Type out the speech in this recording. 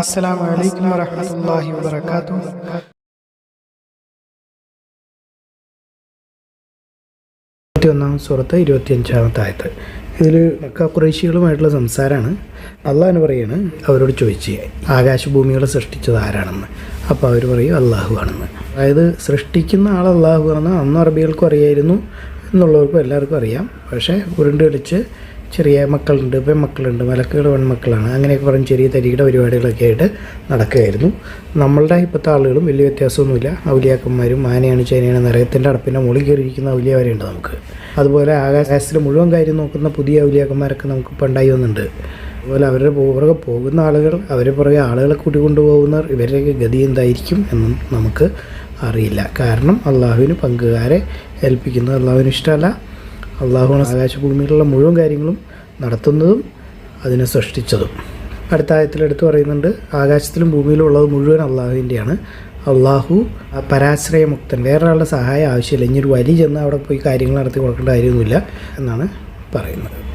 അസ്സലാമു അലൈക്കും വരഹമുല്ലാഹി വബർക്കാത്തു ഒന്നാം സുഹൃത്ത് ഇരുപത്തിയഞ്ചാമത്തെ ആയത്ത്. ഇതിൽ കുറേശികളുമായിട്ടുള്ള സംസാരമാണ് അള്ളാഹെന്ന് പറയാണ് അവരോട് ചോദിച്ച് ആകാശഭൂമികളെ സൃഷ്ടിച്ചത് ആരാണെന്ന്. അപ്പോൾ അവർ പറയും അള്ളാഹു ആണെന്ന്. അതായത് സൃഷ്ടിക്കുന്ന ആൾ അള്ളാഹു ആണെന്ന് അന്ന് അറബികൾക്കും അറിയായിരുന്നു. എന്നുള്ളവർക്കും എല്ലാവർക്കും അറിയാം. പക്ഷേ ഉരുണ്ട് കളിച്ച് ചെറിയ മക്കളുണ്ട് പെൺമക്കളുണ്ട് മലക്കുകൾ പെൺമക്കളാണ്. അങ്ങനെയൊക്കെ പറഞ്ഞ് ചെറിയ തരികിട പരിപാടികളൊക്കെ ആയിട്ട് നടക്കുകയായിരുന്നു. നമ്മളുടെ ഇപ്പോഴത്തെ ആളുകളും വലിയ വ്യത്യാസമൊന്നുമില്ല. ഔലിയാക്കന്മാരും ആനയാണ് ചേനയാണ് നരകത്തിന്റെ അടപ്പിന്റെ മുകളിൽ കയറിയിരിക്കുന്ന ഔലിയാവരെയുണ്ട് നമുക്ക്. അതുപോലെ ആകാശത്തിൽ മുഴുവൻ കാര്യം നോക്കുന്ന പുതിയ ഔലിയാക്കന്മാരൊക്കെ നമുക്ക് ഇപ്പം ഉണ്ടായി വന്നിട്ടുണ്ട്. അതുപോലെ അവരുടെ പുറകെ പോകുന്ന ആളുകൾ അവരെ പുറകെ ആളുകളെ കൂട്ടിക്കൊണ്ടുപോകുന്നവർ ഇവരുടെയൊക്കെ ഗതി എന്തായിരിക്കും എന്നും നമുക്ക് അറിയില്ല. കാരണം അള്ളാഹുവിന് പങ്കുകാരെ ഏൽപ്പിക്കുന്നത് അള്ളാഹുവിന് ഇഷ്ടമല്ല. അള്ളാഹുവാണ് ആകാശഭൂമിയിലുള്ള മുഴുവൻ കാര്യങ്ങളും നടത്തുന്നതും അതിനെ സൃഷ്ടിച്ചതും. അടുത്ത ആയത്തിലെടുത്ത് പറയുന്നുണ്ട് ആകാശത്തിലും ഭൂമിയിലും ഉള്ളത് മുഴുവൻ അള്ളാഹുവിന്റെയാണ് അള്ളാഹു പരാശ്രയമുക്തൻ. വേറൊരാളുടെ സഹായം ആവശ്യമില്ല. ഇനി ഒരു വലി ചെന്ന് അവിടെ പോയി കാര്യങ്ങൾ നടത്തി കൊടുക്കേണ്ട കാര്യമൊന്നുമില്ല എന്നാണ് പറയുന്നത്.